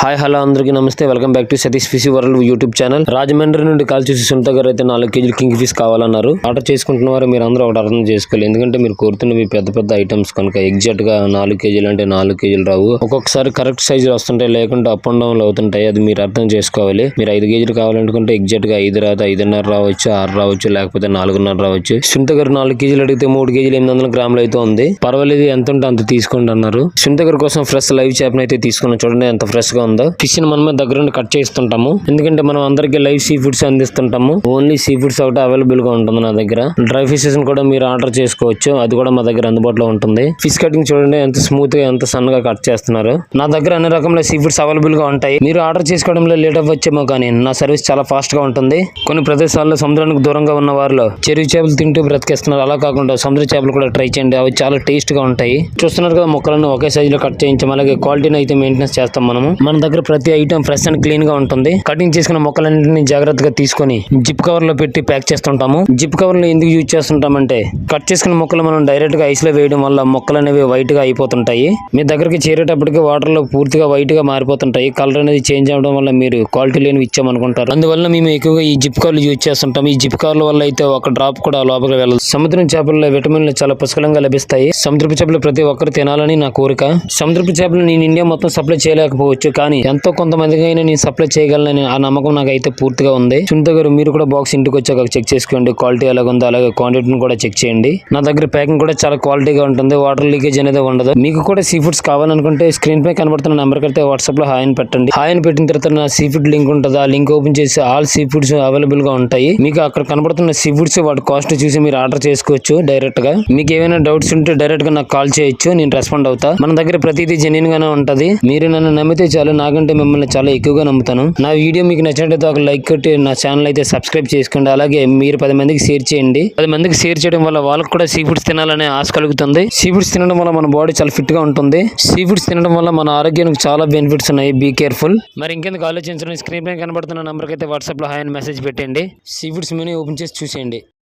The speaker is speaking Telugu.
హాయ్ హలో అందరికీ నమస్తే. Welcome back to Satish fishy world YouTube channel. Rajahmundry నుండి కాల్ చేసి సునీత గారు అయితే నాలుగు కేజీలు కింగ్ ఫిష్ కావాలన్నారు. ఆర్డర్ చేసుకుంటున్న వారు మీరు అందరూ ఒకటి అర్థం చేసుకోవాలి. ఎందుకంటే మీరు కోరుతున్నవి పెద్ద పెద్ద ఐటమ్స్ కనుక ఎగ్జాక్ట్గా నాలుగు కేజీలు అంటే నాలుగు కేజీలు రావు. ఒక్కొక్కసారి కరెక్ట్ సైజ్ వస్తుంటాయి లేకుంటే అప్ అండ్ డౌన్ అవుతుంటాయి. అది మీరు అర్థం చేసుకోవాలి. మీరు ఐదు కేజీలు కావాలనుకుంటే ఎగ్జాక్ట్గా ఐదు రాదు ఐదున్నర రావచ్చు ఆరు రావచ్చు లేకపోతే నాలుగున్నర రావచ్చు. సునీత గారు నాలుగు కేజీలు అడిగితే మూడు కేజీలు ఎనిమిది వందల గ్రాములు అయితే ఉంది. పర్వాలేదు ఎంత ఉంటే అంత తీసుకోండి అన్నారు. సునీత గారి కోసం ఫ్రెష్ లైవ్ చేపను అయితే తీసుకున్నాం. చూడండి ఎంత ఫ్రెష్గా ఉందో ఫిష్ని మనమే దగ్గరుండి కట్ చేస్తుంటాము ఎందుకంటే మనం అందరికీ లైవ్ సీ ఫుడ్స్ అందిస్తుంటాము. ఓన్లీ సీ ఫుడ్స్ ఒకటి అవైలబుల్గా ఉంటుంది నా దగ్గర. డ్రై ఫిషెస్ కూడా మీరు ఆర్డర్ చేసుకోవచ్చు. అది కూడా మా దగ్గర అందుబాటులో ఉంటుంది. ఫిష్ కటింగ్ చూడండి ఎంత స్మూత్గా ఎంత సన్నగా కట్ చేస్తున్నారు. నా దగ్గర అన్ని రకముల సీ ఫుడ్స్ అవైలబుల్గా ఉంటాయి. మీరు ఆర్డర్ చేసుకోవడంలో లేట్ అవ్వచ్చేమో కానీ నా సర్వీస్ చాలా ఫాస్ట్గా ఉంటుంది. కొన్ని ప్రదేశాల్లో సముద్రానికి దూరంగా ఉన్న వారిలో చెరువు చేపలు తింటూ బ్రతికేస్తున్నారు. అలా కాకుండా సముద్ర చేపలు కూడా ట్రై చేయండి. అవి చాలా టేస్ట్గా ఉంటాయి. చూస్తున్నారు కదా మొక్కలను ఒకే సైజులో కట్ చేయించాం. అలాగే క్వాలిటీని అయితే మెయింటెనెన్స్ చేస్తాం మనము. మన దగ్గర ప్రతి ఐటమ్ ఫ్రెష్ అండ్ క్లీన్గా ఉంటుంది. కటింగ్ చేసుకున్న మొక్కలన్నింటినీ జాగ్రత్తగా తీసుకొని జిప్ కవర్లో పెట్టి ప్యాక్ చేస్తుంటాము. జిప్ కవర్లో ఎందుకు యూజ్ చేస్తుంటామంటే కట్ చేసుకున్న మొక్కలు మనం డైరెక్ట్గా ఐస్లో వేయడం వల్ల మొక్కలు అనేవి వైట్గా అయిపోతుంటాయి. మీ దగ్గరికి చేరేటప్పటికి వాటర్లో పూర్తిగా వైట్గా మారిపోతుంటాయి. కలర్ అనేది చేంజ్ అవడం వల్ల మీరు క్వాలిటీ లేని ఇచ్చామనుకుంటారు. అందువల్ల మేము ఎక్కువగా ఈ జిప్ కవర్లు యూజ్ చేస్తుంటాం. ఈ జిప్ కవర్ల వల్ల అయితే ఒక డ్రాప్ కూడా లోపలికి వెళ్ళదు. సముద్రం చేపల్లో విటమిన్లు చాలా పుష్కలంగా లభిస్తాయి. సముద్రపు చేపలు ప్రతి ఒక్కరు తినాలని నా కోరిక. సముద్రపు చేపలు నేను ఇండియా మొత్తం సప్లై చేయలేకపోవచ్చు. కానీ ఎంతో కొంతమందికైనా నేను సప్లై చేయగలనని ఆ నమ్మకం నాకు అయితే పూర్తిగా ఉంది. సునీత గారు మీరు కూడా బాక్స్ ఇంటికి వచ్చాక చెక్ చేసుకోండి. క్వాలిటీ ఎలాగ ఉందో అలాగే క్వాంటిటీని కూడా చెక్ చేయండి. నా దగ్గర ప్యాకింగ్ కూడా చాలా క్వాలిటీగా ఉంటుంది. వాటర్ లీకేజ్ అనేది ఉండదు. మీకు కూడా సీ ఫుడ్స్ కావాలనుకుంటే స్క్రీన్ పై కనబడుతున్న నెంబర్కి అయితే వాట్సాప్లో హాయ్ పెట్టండి. హాయ్ పెట్టిన తర్వాత నా సీ ఫుడ్ లింక్ ఉంటుంది? ఆ లింక్ ఓపెన్ చేసి ఆల్ సీ ఫుడ్స్ అవైలబుల్గా ఉంటాయి. మీకు అక్కడ కనబడుతున్న సీ ఫుడ్స్ వాటి కాస్ట్ చూసి మీరు ఆర్డర్ చేసుకోవచ్చు డైరెక్ట్గా. మీకు ఏమైనా డౌట్స్ ఉంటే డైరెక్ట్గా నాకు కాల్ చేయొచ్చు. నేను రెస్పాండ్ అవుతా. మన దగ్గర ప్రతిదీ జెన్యున్ గానే ఉంటది. మీరు నన్ను నమ్మితే చాలు. నాకంటే మిమ్మల్ని చాలా ఎక్కువగా నమ్ముతాను. నా వీడియో మీకు నచ్చినట్లయితే ఒక లైక్ కొట్టి నా ఛానల్ అయితే సబ్స్క్రైబ్ చేసుకోండి. అలాగే మీరు పది మందికి షేర్ చేయండి. పది మందికి షేర్ చేయడం వల్ల వాళ్ళకి కూడా సీ ఫుడ్స్ తినాలనే ఆశ కలుగుతుంది. సీ ఫుడ్స్ తినడం వల్ల మన బాడీ చాలా ఫిట్గా ఉంటుంది. సీ ఫుడ్స్ తినడం వల్ల మన ఆరోగ్యానికి చాలా బెనిఫిట్స్ ఉన్నాయి. బీ కేర్ఫుల్ మరి ఇంకెందుకు ఆలోచించడం స్క్రీన్ పైన కనబడుతున్న నంబర్కి అయితే వాట్సాప్లో హాయ్ అని మెసేజ్ పెట్టండి. సీ ఫుడ్స్ మెనూ ఓపెన్ చేసి చూసేయండి.